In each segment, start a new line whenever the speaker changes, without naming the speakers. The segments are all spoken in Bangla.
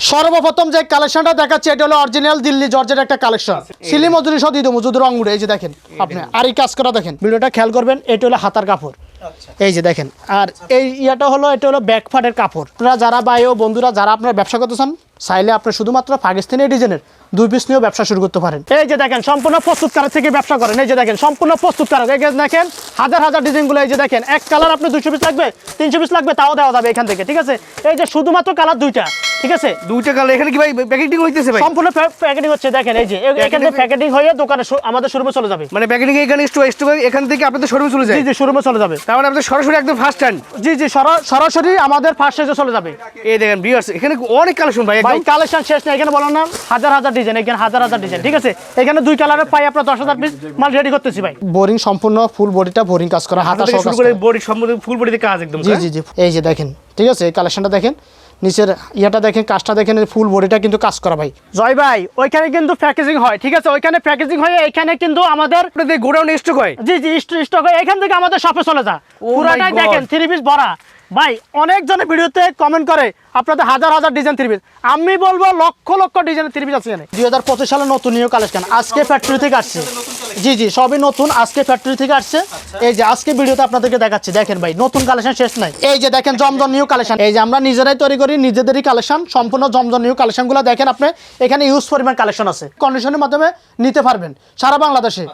সর্বপ্রথম যে কালেকশনটা দেখাচ্ছে এটা হলো অরিজিনাল দিল্লি জর্জের একটা কালেকশন। সিলি মজুরি সহ দিদ মজুদ রং এই যে দেখেন আপনি। আর এই কাজ করা দেখেন ভিডিওটা খেয়াল করবেন এটা হলো হাতার কাপড়। এই যে দেখেন আর এই ইয়াটা হলো এটা হলো ব্যাক ফাটের কাপড়। আপনারা যারা ভাই ও বন্ধুরা যারা আপনারা ব্যবসা করতে চান চাইলে আপনি শুধুমাত্র পাকিস্তানি ডিজাইনের দুই পিস নিয়েও ব্যবসা শুরু করতে পারেন। এই যে দেখেন সম্পূর্ণ প্রস্তুত প্রস্তুতকারক থেকে ব্যবসা করেন। এই যে দেখেন সম্পূর্ণ প্রস্তুতকারক এই যে দেখেন হাজার হাজার ডিজাইনগুলো এই যে দেখেন এক কালার আপনি দুশো পিস লাগবে তিনশো পিস লাগবে তাও দেওয়া যাবে এখান থেকে ঠিক আছে? এই যে শুধুমাত্র কালার দুইটা। ঠিক আছে?
দুইটা কালার এখানে কি ভাই প্যাকেটিং হইতেছে ভাই?
সম্পূর্ণ প্যাকেটিং হচ্ছে দেখেন এই যে এ- এখান থেকে প্যাকেটিং হয়ে দোকানে আমাদের শোরুমে চলে যাবে।
মানে প্যাকেটিং এখানে স্টো স্টো এখান থেকে আপনাদের শোরুমে চলে যায়?
জি জি শোরুমে চলে যাবে।
তার মানে আপনাদের সরাসরি একদম ফার্স্ট হ্যান্ড
জি জি সরাসরি আমাদের ফার্স্ট সাইজে চলে যাবে।
এই দেখেন ভিউয়ার্স এখানে অনেক কালেকশন ভাই
ভাই
একদম।
কালেকশন শেষ না এখানে বললাম না হাজার হাজার ডিজাইন এখানে হাজার হাজার ডিজাইন ঠিক আছে? এখানে দুই কালারের পাই আপনার দশ হাজার পিস মাল রেডি করতেছি ভাই। বোরিং সম্পূর্ণ ফুল বডিটা বোরিং কাজ করা হাতা সহ কাজ
করে। বডি সম্পূর্ণ ফুল বডিতে কাজ একদম
জি জি জি এই যে দেখেন ঠিক আছে? এই কালেকশনটা দেখেন। নিচের ইয়াটা দেখেন কাজটা দেখেন ফুল বডিটা কিন্তু কাজ করা ভাই। জয় ভাই ওইখানে কিন্তু প্যাকেজিং হয় ঠিক আছে? ওইখানে প্যাকেজিং হয়ে এখানে কিন্তু আমাদের
গোডাউন স্টক হয়।
জি জি স্টক হয়। এখান থেকে আমাদের শপে চলে যা।
Oh
পুরাটাই দেখেন থ্রি পিস ভরা ভাই অনেক জনে ভিডিওতে কমেন্ট করে আপনাদের হাজার হাজার ডিজাইন থ্রি পিস আমি বলব lakh lakh design three piece আছে এখানে। দুই হাজার পঁচিশ সালে নতুন নিউ কালেকশন আজকে ফ্যাক্টরি থেকে আসছে। জি জি সবই নতুন। আজকে ফ্যাক্টরি থেকে আসছে। এই যে আজকে ভিডিওতে আপনাদেরকে দেখাচ্ছি দেখেন ভাই নতুন কালেকশন শেষ নাই। এই যে দেখেন জমজম নিউ কালেকশন এই যে আমরা নিজেরাই তৈরি করি নিজেদেরই কালেকশন সম্পূর্ণ জমজম নিউ কালেকশনগুলো দেখেন আপনি এখানে ইউজ পরিমাণ কালেকশন আছে। কন্ডিশনের মাধ্যমে নিতে পারবেন সারা বাংলাদেশে।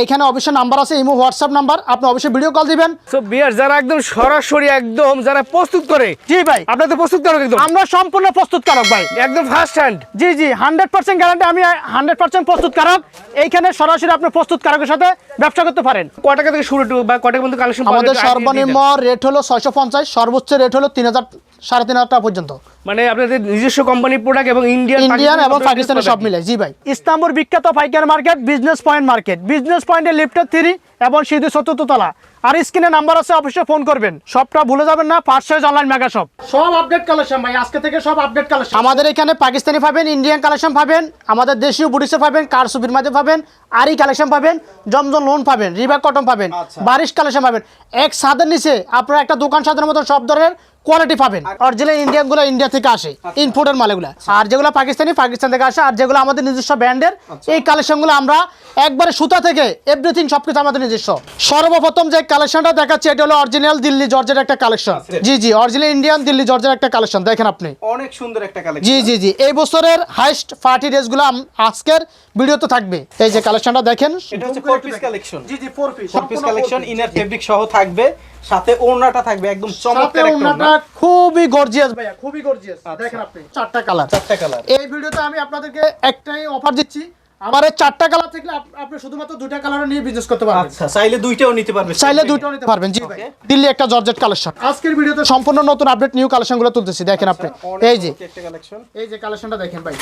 এইখানে অবশ্যই নাম্বার আছে ইমো হোয়াটসঅ্যাপ নাম্বার আপনি অবশ্যই ভিডিও কল দিবেন।
সো বিয়ার যারা একদম সরাসরি একদম যারা প্রস্তুত করে
জি ভাই।
আপনাদের প্রস্তুত করো একদম?
আমরা সম্পূর্ণ প্রস্তুতকারক ভাই।
একদম ফার্স্ট হ্যান্ড
জি জি হান্ড্রেড পার্সেন্ট গ্যারান্টি আমি হান্ড্রেড পার্সেন্ট প্রস্তুতকারক এইখানে সরাসরি আপনি প্রস্তুতকারকের সাথে ব্যবসা করতে পারেন।
ক টাকা থেকে শুরু বা ক টাকা পর্যন্ত কালেকশন
আমাদের সর্বনিম্ন রেট হলো ছয়শো পঞ্চাশ সর্বোচ্চ রেট হলো তিন হাজার সাড়ে তিন হাজার টাকা পর্যন্ত।
মানে আপনাদের নিজস্ব কোম্পানি প্রোডাক্ট এবং ইন্ডিয়ান
ইন্ডিয়ান এবং পাকিস্তানের সব মিলে। জি ভাই। ইস্তাম্বুর বিখ্যাত ফাইকার market business point market business পয়েন্টে লিফটের থ্রি এবং সিধু চতুর্থ তলা আর স্ক্রিনে নাম্বার আছে অবশ্যই ফোন করবেন। সবটা ভুলে যাবেন না ছয় অনলাইন মেগা শপ সব আপডেট কালেকশন ভাই আজকে থেকে সব আপডেট কালেকশন আমাদের এখানে পাকিস্তানি পাবেন ইন্ডিয়ান কালেকশন পাবেন আমাদের দেশীয় বুটিসে পাবেন কার সুবির মাঝে পাবেন আরি কালেকশন পাবেন জমজম লোন পাবেন রিবা কটন পাবেন বারিশ কালেকশন পাবেন। এক ছাদের নিচে আপনারা একটা দোকান সাদের মতো সব ধরনের কোয়ালিটি পাবেন। অরিজিনাল ইন্ডিয়ানগুলো ইন্ডিয়া থেকে আসে ইনপোর্টের মালগুলো। আর যেগুলো পাকিস্তানি পাকিস্তান থেকে আসে আর যেগুলো আমাদের নিজস্ব ব্র্যান্ডের এই কালেকশনগুলো আমরা একবারে সুতা থেকে এভরিথিং সবকিছু আমাদের নিজস্ব সর্বপ্রথম যে কালেকশনটা দেখাচ্ছি এটা হলো অরিজিনাল দিল্লি জর্জের একটা কালেকশন জি জি অরিজিনাল ইন্ডিয়ান দিল্লি জর্জের একটা কালেকশন দেখেন আপনি।
অনেক সুন্দর একটা কালেকশন
জি জি জি এই বছরের হাইস্ট পার্টি ড্রেসগুলো আজকের ভিডিওতে থাকবে। এই যে কালেকশনটা দেখেন।
এটা হচ্ছে ফোর পিস কালেকশন
জি জি four piece
four piece collection inner fabric সহ থাকবে। সাথে ওড়নাটা থাকবে একদম চমৎকার একটা ওড়না।
খুবই গর্জিয়াস ভাইয়া খুবই গর্জিয়াস দেখেন আপনি। চারটা কালার
চারটা কালার
এই ভিডিওতে আমি আপনাদেরকে একটাই অফার দিচ্ছি। আমার চারটা কালার থেকে আপ- আপনি শুধুমাত্র দুইটা কালার নিয়ে বিজনেস করতে পারবেন।
আচ্ছা চাইলে দুইটাও নিতে পারবে
চাইলে দুইটাও নিতে পারবেন জি ভাই। দিল্লি একটা জর্জেট কালেকশন আজকের ভিডিওতে সম্পূর্ণ নতুন আপডেট নিউ কালেকশনগুলো তুলতেছি দেখেন আপনি। এই যে।
একটা কালেকশন
এই যে কালেকশনটা দেখেন ভাই।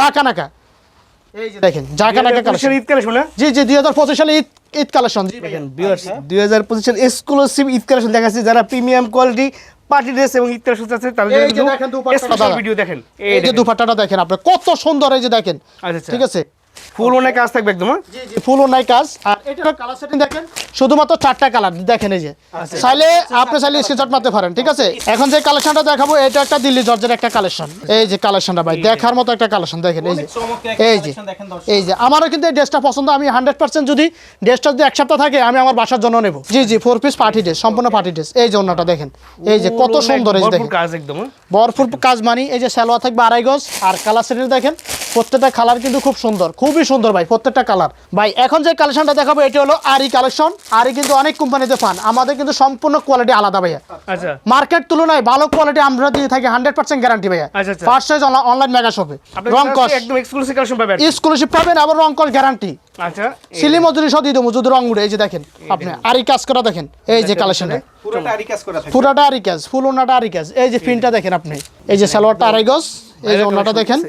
চাকা নাকা এই যে দেখেন চাকা নাকা কালেকশন
ঈদ কালেকশন
জি জি দুই হাজার পঁচিশ সালে ঈদ ঈদ কালেকশন জি
দেখেন ভিউয়ার্স দুই হাজার পঁচিশ সাল এক্সক্লুসিভ ঈদ কালেকশন দেখাচ্ছি যারা প্রিমিয়াম কোয়ালিটি পার্টি ড্রেস এবং ঈদ কালেকশন আছে তাদের
এই যে
জন্য ভিডিও দেখেন।
এই যে দুপাট্টাটা দেখেন আপনি কত সুন্দর এই যে দেখেন।
আচ্ছা, আচ্ছা।
ঠিক আছে?
ফুল অনেক কাজ থাকবে একদম হ্যাঁ?
জি জি। ফুল নাই কাজ। আর এটার কালার সেটিং দেখেন শুধুমাত্র চারটা কালার দেখেন এই যে।
আচ্ছা।
চাইলে আপনি চাইলে স্ক্রিনশট মারতে পারেন ঠিক আছে? এখন যে কালেকশনটা দেখাবো এটা একটা দিল্লি জর্জের একটা কালেকশন এই যে কালেকশনটা ভাই দেখার মতো একটা কালেকশন দেখেন এই যে। এই যে। এই যে আমারও কিন্তু এই ড্রেসটা পছন্দ আমি হান্ড্রেড পার্সেন্ট যদি ড্রেসটা যদি এক সপ্তাহ থাকে আমি আমার বাসার জন্য নেব। জি জি ফোর পিস পার্টি ড্রেস সম্পূর্ণ পার্টি ড্রেস এই যে অন্যটা দেখেন এই যে কত সুন্দর এই দেখেন।
কাজ একদম হ্যাঁ?
ভরপুর কাজ মানি এই যে সালোয়ার থাকবে আড়াই গজ আর কালার সেটিং দেখেন প্রত্যেকটা কালার কিন্তু খুব সুন্দর খুবই সুন্দর ভাই প্রত্যেকটা কালার ভাই এখন যে কালেকশনটা দেখাবো এটা হলো আরি কালেকশন আরি কিন্তু অনেক কোম্পানিতে পান আমাদের কিন্তু সম্পূর্ণ কোয়ালিটি আলাদা ভাইয়া।
আচ্ছা।
মার্কেট তুলনায় ভালো কোয়ালিটি আমরা দিয়ে থাকি হান্ড্রেড পার্সেন্ট গ্যারান্টি ভাইয়া। ফার্স্ট সাইজ অনলাইন মেগা শপে রং কস
একদম এক্সক্লুসিভ কালেকশন পাবেন।
স্কলারশিপ পাবেন আবার রং কস গ্যারান্টি
আচ্ছা।
সিলি মজুরি সহ দিয়ে দেবো যদি রং উড়ে এই যে দেখেন আপনি আরি কাজ করা দেখেন এই যে কালেকশনে
পুরোটা আরি কাজ করা থাকবে
পুরাটা আরি কাজ ফুল ওনাটা আরি কাজ। এই যে প্রিন্টটা দেখেন। আপনি। এই যে সালোয়ারটা আড়াই গজ এই যে ওনাটা দেখেন।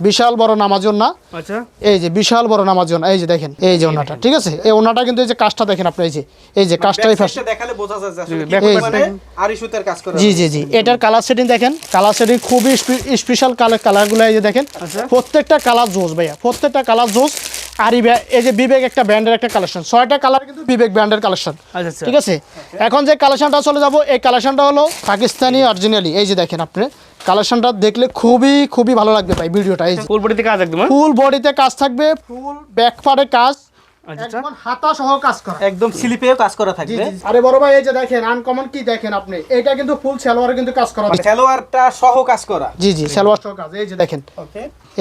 বিশাল বড় নামাজ না
আচ্ছা।
এই যে বিশাল বড় নামাজ ওন্না এই যে দেখেন এই যে ওনাটা ঠিক আছে? এই ওনাটা কিন্তু এই যে কাজটা দেখেন আপনি এই যে এই যে কাজটাই
Back
ফার্স্ট
দেখালে বোঝা যায় আসলে আরি কাজ করে
জি জি জি এটার কালার সেটিং দেখেন কালার সেটিং খুবই স্পেশাল কালার কালারগুলো এই যে দেখেন প্রত্যেকটা কালার জোস ভাইয়া প্রত্যেকটা কালার জোস আরি এই যে বিবেক একটা ব্র্যান্ডের একটা কালেকশন ছয়টা কালার কিন্তু বিবেক ব্র্যান্ডের কালেকশন
আচ্ছা, আচ্ছা।
ঠিক আছে? এখন যে কালেকশনটা চলে যাব এই কালেকশনটা হলো পাকিস্তানি অরিজিনালি এই যে দেখেন আপনি কালেকশনটা দেখলে খুবই খুবই ভালো লাগবে ভাই ভিডিওটা। এই
ফুল বডিতে কাজ একদম হ্যাঁ?
ফুল বডিতে কাজ থাকবে ফুল ব্যাক পার্টে কাজ।
আচ্ছা।
একদম হাতা সহ কাজ করা।
একদম স্লিপেও কাজ করা থাকবে।
আরে বড় ভাই এই যে দেখেন আনকমন কি দেখেন আপনি? এটা কিন্তু ফুল সালোয়ারে কিন্তু কাজ করা
মানে সালোয়ারটা সহ কাজ করা।
জি জি সালোয়ার সহ কাজ। এই যে দেখেন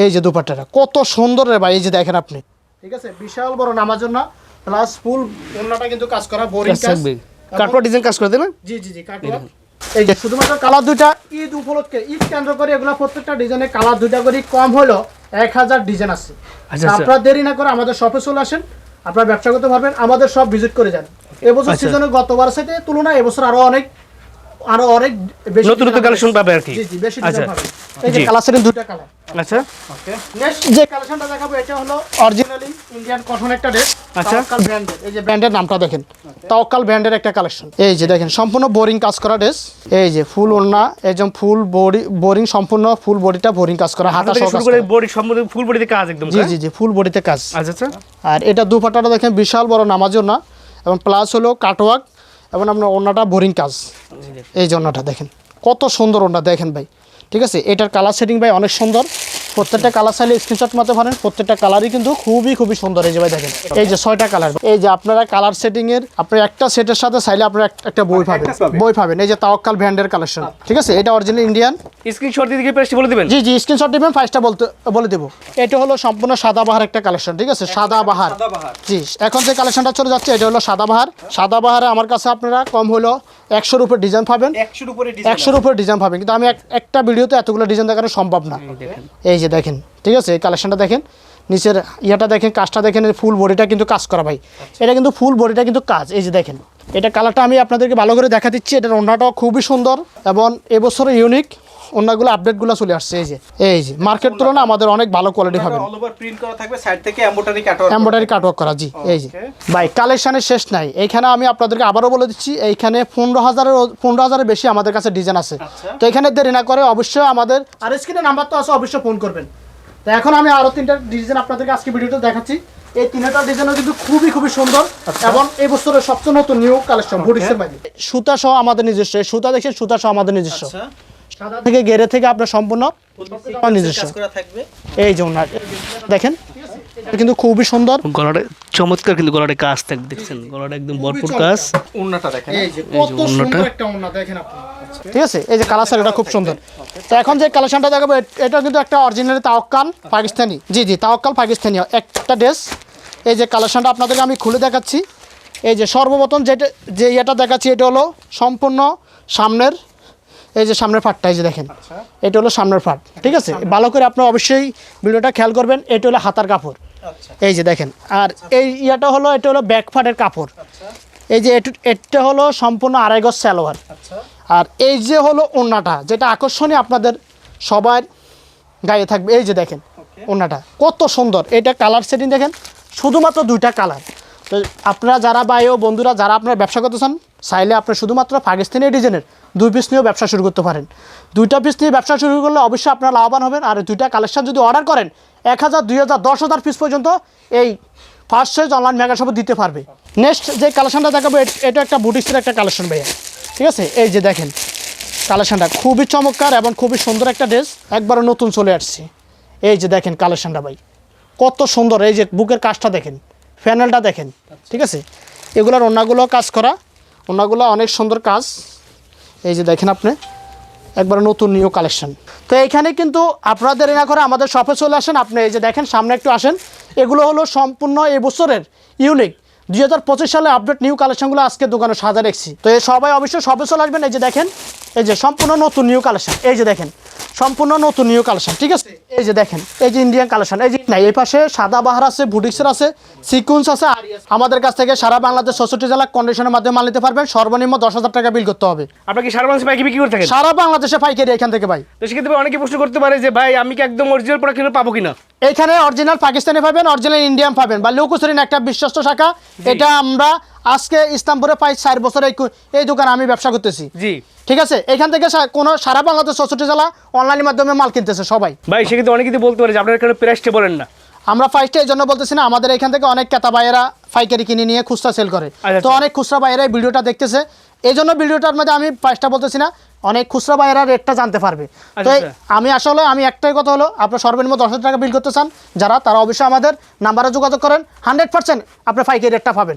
এই যে দুপাট্টাটা কত সুন্দর রে ভাই এই যে দেখেন আপনি। ঠিক আছে? বিশাল বড় নামার জন্য প্লাস ফুল ওন্নাটা কিন্তু কাজ করা বোরিং
কাজ। কার্পট ডিজাইন কাজ করে দেন
জি জি জি কাটওয়ার্ক। এই যে শুধুমাত্র কালার দুইটা ঈদ উপলক্ষে ঈদ কেন্দ্র করে এগুলো প্রত্যেকটা ডিজাইনে কালার দুইটা করে কম হলো এক হাজার ডিজাইন আছে।
আচ্ছা, আচ্ছা।
আপনারা দেরি না করে আমাদের শপে চলে আসেন আপনারা ব্যবসা করতে পারবেন আমাদের সব ভিজিট করে যান। এবছর
আচ্ছা।
সিজনে গতবার সাথে তুলনায় এবছর আরও অনেক আরও অনেক বেশি
নতুন নতুন কালেকশন পাবে আর কি।
জি জি বেশি
আচ্ছা।
এই যে। কালার
আচ্ছা।
ওকে।
নেক্সট যে কালেকশনটা দেখাবো এটা হলো অরিজিনালি ইন্ডিয়ান কটন একটা ড্রেস
আচ্ছা।
তাওয়াক্কাল ব্র্যান্ডের এই যে ব্র্যান্ডের নামটা দেখেন। তাওয়াক্কাল ব্র্যান্ডের একটা কালেকশন এই যে দেখেন সম্পূর্ণ বোরিং কাজ করা ড্রেস এই যে ফুল ওড়না একদম ফুল বডি বোরিং সম্পূর্ণ ফুল বডিটা বোরিং কাজ করা হাতা সহ কাজ
করে। বডি সম্পূর্ণ ফুল বডিতে কাজ একদম
জি? জি জি ফুল বডিতে কাজ।
আচ্ছা আচ্ছা।
আর এটা দুপাটাটা দেখেন বিশাল বড় নামাজও না এবং প্লাস হলো কাটওয়ার্ক এবং আপনার ওনাটা বোরিং কাজ। এই যে ওনাটা দেখেন। কত সুন্দর ওনা দেখেন ভাই। ঠিক আছে? এটার কালার সেটিং ভাই অনেক সুন্দর। প্রত্যেকটা কালার চাইলে স্ক্রিনশট মারতে পারেন। প্রত্যেকটা কালারই কিন্তু খুবই খুবই সুন্দর এই যে ভাই দেখেন। এই যে ছয়টা কালার এই যে আপনারা কালার সেটিং এর আপনার একটা সেটের সাথে চাইলে আপনারা একটা বই পাবেন। বই পাবেন। এই যে তাওয়াক্কাল ব্র্যান্ডের কালেকশন ঠিক আছে? এটা অরিজিনাল ইন্ডিয়ান
স্ক্রিনশট দিয়ে দিকে প্রেসটি বলে দিবেন?
জি জি স্ক্রিনশট দিবেন ফাইভটা বলতে বলে দেবো। এটা হলো সম্পূর্ণ সাদা বাহার একটা কালেকশন ঠিক আছে? সাদা বাহার। জি এখন যে কালেকশনটা চলে যাচ্ছে এটা হলো সাদা বাহার। সাদা বাহারে আমার কাছে আপনারা কম হলো একশোর উপর ডিজাইন পাবেন।
একশোর উপর ডিজাইন
পাবেন। কিন্তু আমি একটা ভিডিওতে এতগুলো ডিজাইন দেখানো সম্ভব না। এই যে দেখেন ঠিক আছে এই কালেকশনটা দেখেন নিচের ইয়েটা দেখেন কাজটা দেখেন ফুল বডিটা কিন্তু কাজ করা ভাই। এটা কিন্তু ফুল বডিটা কিন্তু কাজ এই যে দেখেন। এটা কালারটা আমি আপনাদেরকে ভালো করে দেখা দিচ্ছি এটার ওনাটাও খুবই সুন্দর এবং এবছর ইউনিক ওড়নাগুলো আপডেটগুলো চলে আসছে এই যে এই যে মার্কেট তুলনায় আমাদের অনেক ভালো কোয়ালিটি পাবেন
অল ওভার প্রিন্ট করা থাকবে সাইড থেকে এমব্রয়ডারি কাটওয়ার্ক
এমব্রয়ডারি কাটওয়ার্ক করা জি এই যে। ভাই কালেকশনের শেষ নাই। এইখানে আমি আপনাদেরকে আবারও বলে দিচ্ছি এইখানে পনেরো হাজারের পনেরো হাজারের বেশি আমাদের কাছে ডিজাইন আছে।
আচ্ছা।
তো এখানে দেরি না করে অবশ্যই আমাদের আর স্ক্রিনে নাম্বার তো আছে অবশ্যই ফোন করবেন। তো এখন আমি আরও তিনটা ডিজাইন আপনাদেরকে আজকে ভিডিওতে দেখাচ্ছি। এই তিনটা ডিজাইনও কিন্তু খুবই খুবই সুন্দর
আচ্ছা।
এবং এই বছরের সবচেয়ে নতুন নিউ কালেকশন বুটিক্সের সুতা সহ আমাদের নিজস্ব সুতা দেখছেন সুতা সহ আমাদের নিজস্ব।
আচ্ছা।
সাদা থেকে গেরে থেকে আপনার সম্পূর্ণ নিজস্ব। এই যে ওনার দেখেন এটা কিন্তু খুবই সুন্দর।
গলাটা চমৎকার কিন্তু গলাটা কাজ থাকবে দেখছেন? গলাটা একদম ভরপুর কাজ।
উন্নাটা দেখেন।
এই যে কত সুন্দর একটা ওড়না দেখেন আপনি। ঠিক আছে? এই যে কালার এটা খুব সুন্দর। তো এখন যে কালেকশনটা দেখাবো এটা কিন্তু একটা অরিজিনাল তাওয়াক্কাল পাকিস্তানি। জি জি তাওয়াক্কাল পাকিস্তানি। একটা ড্রেস এই যে কালেকশনটা আপনাদেরকে আমি খুলে দেখাচ্ছি। এই যে সর্বপ্রথম যেটা যে ইয়েটা দেখাচ্ছি এটা হলো সম্পূর্ণ সামনের এই যে সামনের ফাটটা এই যে দেখেন। এটা হলো সামনের ফাট ঠিক আছে? ভালো করে আপনারা অবশ্যই ভিডিওটা খেয়াল করবেন এটা হলো হাতার কাপড়।
আচ্ছা।
এই যে দেখেন আর এই ইয়াটা হলো এটা হলো ব্যাক ফাটের কাপড়। এই যে এটু- হলো সম্পূর্ণ আড়াই গজ
আচ্ছা।
আর এই যে হলো ওড়নাটা যেটা আকর্ষণীয় আপনাদের সবার গায়ে থাকবে এই যে দেখেন ওড়নাটা কত সুন্দর। এটা কালার সেটিং দেখেন শুধুমাত্র দুইটা কালার তো আপনারা যারা ও বন্ধুরা যারা আপনারা ব্যবসা করতে চান চাইলে আপনারা শুধুমাত্র পাকিস্তানি ডিজাইনের দুই পিস নিয়েও ব্যবসা শুরু করতে পারেন। দুইটা পিস নিয়ে ব্যবসা শুরু করলে অবশ্যই আপনারা লাভবান হবেন। আর দুইটা কালেকশন যদি অর্ডার করেন, এক হাজার, দুই হাজার, দশ হাজার পিস পর্যন্ত এই ফার্স্ট সাইজ অনলাইন মেগা শপে দিতে পারবে। নেক্সট যে কালেকশনটা দেখাবো, এটা একটা বুটিক্সের একটা কালেকশন ভাইয়া। ঠিক আছে? এই যে দেখেন কালেকশানটা খুবই চমৎকার এবং খুবই সুন্দর একটা ড্রেস একবারও নতুন চলে আসছে। এই যে দেখেন কালেকশানটা ভাই, কত সুন্দর। এই যে বুকের কাজটা দেখেন প্যানেলটা দেখেন, ঠিক আছে? এগুলোর অন্যগুলো কাজ করা অন্যগুলো অনেক সুন্দর কাজ। এই যে দেখেন আপনি, একবার নতুন নিউ কালেকশন তো এইখানে কিন্তু আপনাদের দেরি না করে আমাদের শপে চলে আসেন। আপনি এই যে দেখেন, সামনে একটু আসেন। এগুলো হলো সম্পূর্ণ এবছরের বছরের ইউনিক দুই হাজার পঁচিশ সালে আপডেট নিউ কালেকশনগুলো আজকে দোকানে সাজা রেখেছি। তো এই সবাই অবশ্যই শপে চলে আসবেন। এই যে দেখেন, এই যে সম্পূর্ণ নতুন নিউ কালেকশন এই যে দেখেন সম্পূর্ণ নতুন নিউ কালেকশন ঠিক আছে? এই যে দেখেন এই যে ইন্ডিয়ান কালেকশন এই যে না এই পাশে সাদা বাহার আছে বুটিক্সের আছে সিকুন্স আছে আর আমাদের কাছ থেকে সারা বাংলাদেশ চৌষট্টি জেলা কন্ডিশনের মাধ্যমে মাল নিতে পারবেন। সর্বনিম্ন দশ হাজার টাকা বিল করতে হবে।
আপনার কি সারা বাংলাদেশে বিক্রি করতে থাকেন?
সারা বাংলাদেশে পাইকারি এখান থেকে ভাই।
তো সেক্ষেত্রে অনেকে প্রশ্ন করতে পারে যে ভাই আমি কি একদম অরিজিনাল প্রোডাক্ট কিনে পাবো কিনা?
এখানে অরিজিনাল পাকিস্তানি পাবেন অরিজিনাল ইন্ডিয়ান পাবেন। বা লৌকুসরিন একটা বিশ্বস্ত শাখা। এটা আমরা আজকে ইসলামপুরে প্রায় চার বছর এই দোকানে আমি ব্যবসা করতেছি।
জি।
ঠিক আছে? এখান থেকে কোনো সারা বাংলাদেশ চৌষট্টি জেলা অনলাইনের মাধ্যমে মাল কিনতেছে সবাই।
ভাই সেক্ষেত্রে অনেকে যদি বলতে পারে যে আপনার এখানে প্রাইসটা বলেন না।
আমরা ফাইভটা এই জন্য বলতেছি না আমাদের এখান থেকে অনেক ক্রেতা ভাইয়েরা পাইকারি কিনে নিয়ে খুচরা সেল করে।
আচ্ছা,
তো
আচ্ছা।
অনেক খুচরা ভাইয়েরা ভিডিওটা দেখতেছে। এই জন্য ভিডিওটার মধ্যে আমি প্রাইসটা বলতেছি না অনেক খুচরা বাইরা রেটটা জানতে পারবে। তো
আচ্ছা,
এই-
আচ্ছা।
আমি আসলে আমি একটাই কথা হলো আপনার সর্বনিম্ন দশ হাজার টাকা বিল করতে চান যারা তারা অবশ্যই আমাদের নাম্বারে যোগাযোগ করেন। হান্ড্রেড পার্সেন্ট আপনার ফাইকের রেটটা পাবেন।